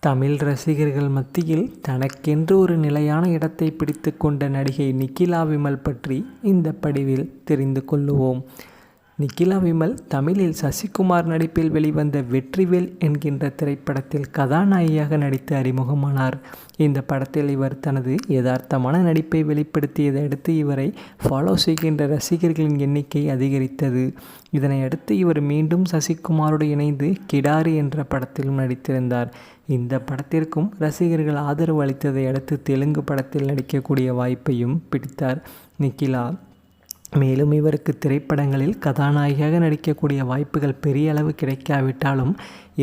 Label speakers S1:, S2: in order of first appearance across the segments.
S1: தமிழ் ரசிகர்கள் மத்தியில் தனக்கென்று ஒரு நிலையான இடத்தை பிடித்து கொண்ட நடிகை நிக்கிலா விமல் பற்றி இந்த படிவில் தெரிந்து கொள்ளுவோம். நிகிலா விமல் தமிழில் சசிகுமார் நடிப்பில் வெளிவந்த வெற்றிவேல் என்கின்ற திரைப்படத்தில் கதாநாயகியாக நடித்து அறிமுகமானார். இந்த படத்தில் இவர் தனது யதார்த்தமான நடிப்பை வெளிப்படுத்தியதை அடுத்து இவரை ஃபாலோ செய்கின்ற ரசிகர்களின் எண்ணிக்கை அதிகரித்தது. இதனை அடுத்து இவர் மீண்டும் சசிகுமாரோடு இணைந்து கிடாரி என்ற படத்திலும் நடித்திருந்தார். இந்த படத்திற்கும் ரசிகர்கள் ஆதரவு அளித்ததை அடுத்து தெலுங்கு படத்தில் நடிக்கக்கூடிய வாய்ப்பையும் பிடித்தார் நிக்கிலா மேலும் இவருக்கு திரைப்படங்களில் கதாநாயகியாக நடிக்கக்கூடிய வாய்ப்புகள் பெரிய அளவு கிடைக்காவிட்டாலும்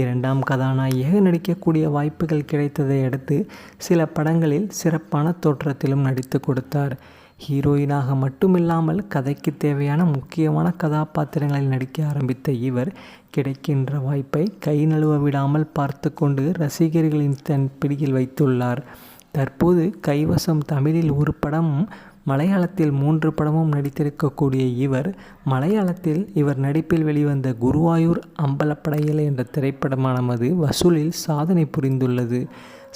S1: இரண்டாம் கதாநாயகியாக நடிக்கக்கூடிய வாய்ப்புகள் கிடைத்ததை அடுத்து சில படங்களில் சிறப்பான தோற்றத்திலும் நடித்து கொடுத்தார். ஹீரோயினாக மட்டுமில்லாமல் கதைக்கு தேவையான முக்கியமான கதாபாத்திரங்களில் நடிக்க ஆரம்பித்த இவர் கிடைக்கின்ற வாய்ப்பை கை நழுவ விடாமல் பார்த்து கொண்டு ரசிகர்களின் தன் பிடியில் வைத்துள்ளார். தற்போது கைவசம் தமிழில் ஒரு படமும் மலையாளத்தில் மூன்று படமும் நடித்திருக்கக்கூடிய இவர் மலையாளத்தில் இவர் நடிப்பில் வெளிவந்த குருவாயூர் அம்பலப்படையல் என்ற திரைப்படமானது வசூலில் சாதனை புரிந்துள்ளது.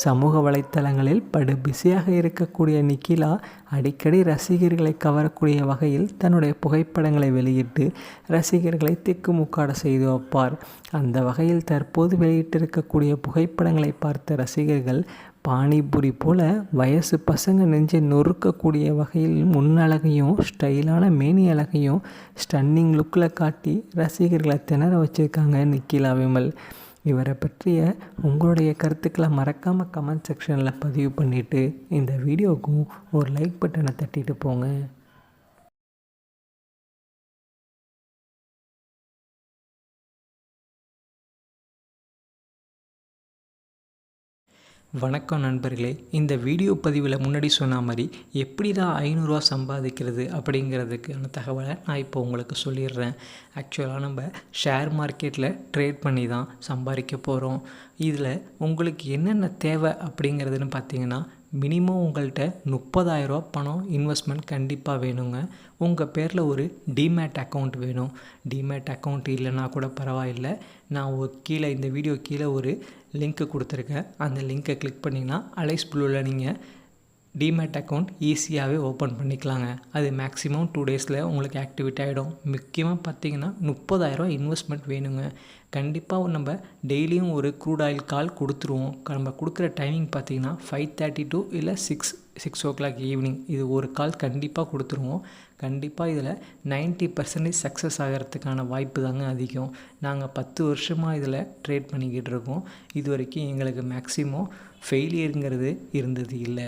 S1: சமூக வலைத்தளங்களில் படு பிஸியாக இருக்கக்கூடிய நிக்கிலா அடிக்கடி ரசிகர்களை கவரக்கூடிய வகையில் தன்னுடைய புகைப்படங்களை வெளியிட்டு ரசிகர்களை திக்குமுக்காட செய்து வைப்பார். அந்த வகையில் தற்போது வெளியிட்டிருக்கக்கூடிய புகைப்படங்களை பார்த்த ரசிகர்கள் பானிபூரி போல் வயசு பசங்க நெஞ்சை நொறுக்கக்கூடிய வகையில் முன்னழகையும் ஸ்டைலான மேனி அழகையும் ஸ்டன்னிங் லுக்கில் காட்டி ரசிகர்களை திணற வச்சுருக்காங்க நிக்கிலா விமல். இவரை பற்றிய உங்களுடைய கருத்துக்களை மறக்காமல் கமெண்ட் செக்ஷனில் பதிவு பண்ணிவிட்டு இந்த வீடியோவுக்கும் ஒரு லைக் பட்டனை தட்டிட்டு போங்க. வணக்கம் நண்பர்களே. இந்த வீடியோ பதிவில் முன்னாடி சொன்ன மாதிரி எப்படி தான் ஐநூறுரூவா சம்பாதிக்கிறது அப்படிங்கிறதுக்கான தகவலை நான் இப்போ உங்களுக்கு சொல்லிடுறேன். ஆக்சுவலாக நம்ம ஷேர் மார்க்கெட்டில் ட்ரேட் பண்ணி தான் சம்பாதிக்க போகிறோம் இதில் உங்களுக்கு என்னென்ன தேவை அப்படிங்கிறதுன்னு பார்த்தீங்கன்னா மினிமம் உங்கள்கிட்ட முப்பதாயிரரூவா பணம் இன்வெஸ்ட்மெண்ட் கண்டிப்பாக வேணுங்க. உங்கள் பேரில் ஒரு டிமேட் அக்கௌண்ட் வேணும். டிமேட் அக்கௌண்ட் இல்லைன்னா கூட பரவாயில்லை. நான் ஒரு கீழே இந்த வீடியோ கீழே ஒரு லிங்க்கு கொடுத்துருக்கேன். அந்த லிங்க்கை கிளிக் பண்ணிங்கன்னா அலைஸ் ப்ளூவில் நீங்கள் டிமேட் அக்கௌண்ட் ஈஸியாகவே ஓப்பன் பண்ணிக்கலாங்க. அது மேக்ஸிமம் டூ டேஸில் உங்களுக்கு ஆக்டிவேட் ஆகிடும் முக்கியமாக பார்த்தீங்கன்னா முப்பதாயிரரூவா இன்வெஸ்ட்மெண்ட் வேணுங்க. கண்டிப்பாக நம்ம டெய்லியும் ஒரு க்ரூட் ஆயில் கால் கொடுத்துருவோம். நம்ம கொடுக்குற டைமிங் பார்த்தீங்கன்னா ஃபைவ் தேர்ட்டி டூ இல்லை six six o'clock evening இது ஒரு கால் கண்டிப்பாக கொடுத்துருவோம். கண்டிப்பாக இதில் நைன்ட்டி பர்சன்டேஜ் சக்ஸஸ் ஆகிறதுக்கான வாய்ப்பு தாங்க அதிகம். நாங்கள் பத்து வருஷமாக இதில் ட்ரேட் பண்ணிக்கிட்டு இருக்கோம். இது வரைக்கும் எங்களுக்கு மேக்ஸிமம் ஃபெயிலியருங்கிறது இருந்தது இல்லை.